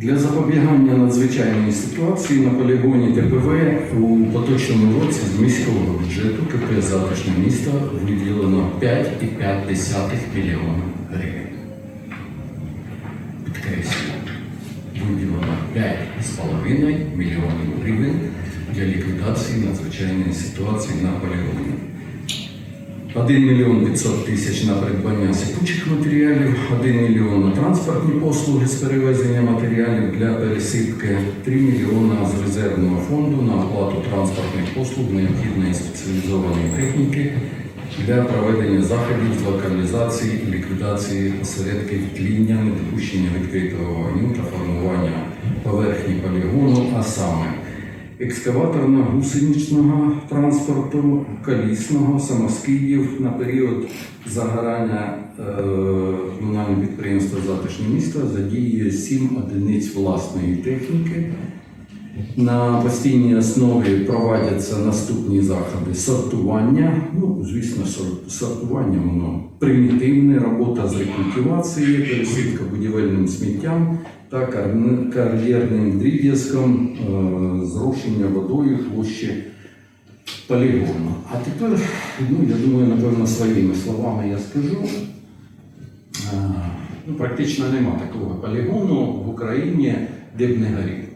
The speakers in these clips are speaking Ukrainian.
Для запобігання надзвичайної ситуації на полігоні ТПВ у поточному році з міського бюджету КП Затишне місто виділено 5,5 мільйона гривень. Підкреслюю, виділено 5,5 мільйонів гривень для ліквідації надзвичайної ситуації на полігоні. 1 мільйон 500 тисяч на придбання сипучих матеріалів, 1 мільйон на транспортні послуги з перевезення матеріалів для пересипки, 3 мільйона з резервного фонду на оплату транспортних послуг необхідної спеціалізованої техніки для проведення заходів з локалізації і ліквідації осередків тління, недопущення відкритого вогню та формування поверхні полігону, а саме екскаваторно-гусеничного транспорту, колісного, самоскидів на період загорання е, комунального підприємства Затишне місто задіює 7 одиниць власної техніки. На постійній основі проводяться наступні заходи сортування. Ну, звісно, сортування воно примітивне, робота з рекультивації, пересипка будівельним сміттям та кар'єрним дріб'язком, е, зрушення водою площі полігону. А тепер, ну, я думаю, напевно, своїми словами я скажу. Е, Ну, практично нема такого полігону в Україні, де б не горіло.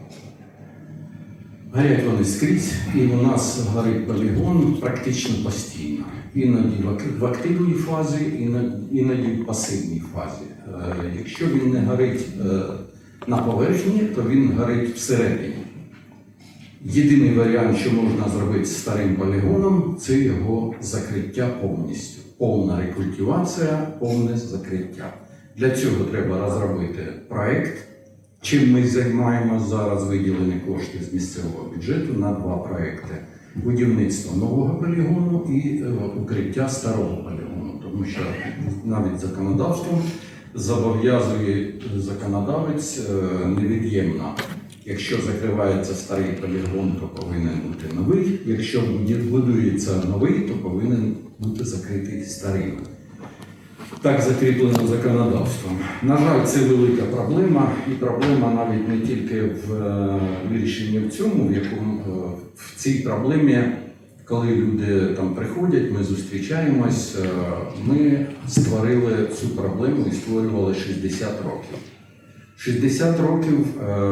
Горять вони скрізь, і у нас горить полігон практично постійно. Іноді в активній фазі, іноді в пасивній фазі. Е, Якщо він не горить е, на поверхні, то він горить всередині. Єдиний варіант, що можна зробити з старим полігоном, це його закриття повністю. Повна рекультивація, повне закриття. Для цього треба розробити проект. Чим ми займаємося зараз виділені кошти з місцевого бюджету на два проекти: будівництво нового полігону і е, укриття старого полігону, тому що навіть законодавством зобов'язує законодавець е, невід'ємно. Якщо закривається старий полігон, то повинен бути новий. Якщо будується новий, то повинен бути закритий старий. Так закріплено законодавством. На жаль, це велика проблема, і проблема навіть не тільки в е, вирішенні в цьому, в якому е, в цій проблемі, коли люди там приходять, ми зустрічаємось. е, Ми створили цю проблему і створювали 60 років. 60 років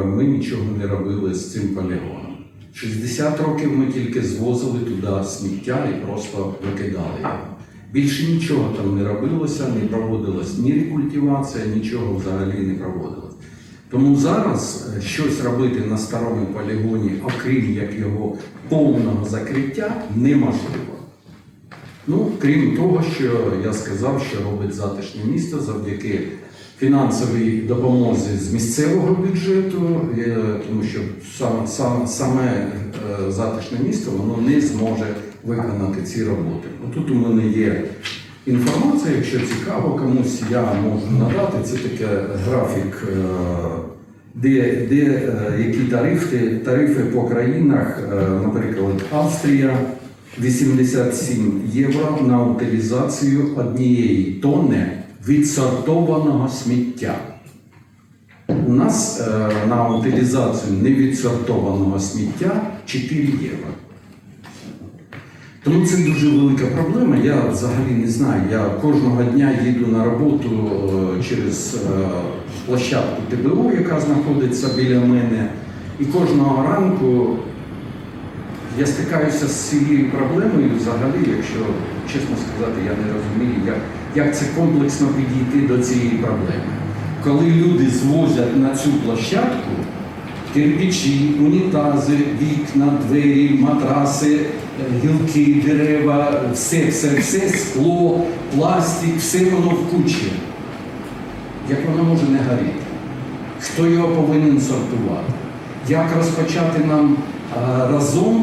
ми нічого не робили з цим полігоном. 60 років ми тільки звозили туди сміття і просто викидали його. Більше нічого там не робилося, не проводилась ні рекультивація, нічого взагалі не проводилось. Тому зараз е, щось робити на старому полігоні, окрім як його повного закриття, неможливо. Ну, крім того, що я сказав, що робить затишне місто завдяки фінансовій допомозі з місцевого бюджету, е, тому що сам, сам, саме е, затишне місто воно не зможе виконати ці роботи. Тут у мене є інформація, якщо цікаво, комусь я можу надати. Це таке графік, е, де, де е, які тарифи, тарифи по країнах, е, наприклад, Австрія. 87 євро на утилізацію однієї тонни відсортованого сміття. У нас е, на утилізацію невідсортованого сміття 4 євро. Тому це дуже велика проблема. Я взагалі не знаю. Я кожного дня їду на роботу е, через е, площадку ТБО, яка знаходиться біля мене. І кожного ранку я стикаюся з цією проблемою взагалі, якщо чесно сказати, я не розумію, як, як це комплексно підійти до цієї проблеми. Коли люди звозять на цю площадку кирпичі, унітази, вікна, двері, матраси, е, гілки, дерева, все, все, все, скло, пластик, все воно в кучі. Як воно може не горіти? Хто його повинен сортувати? Як розпочати нам а, разом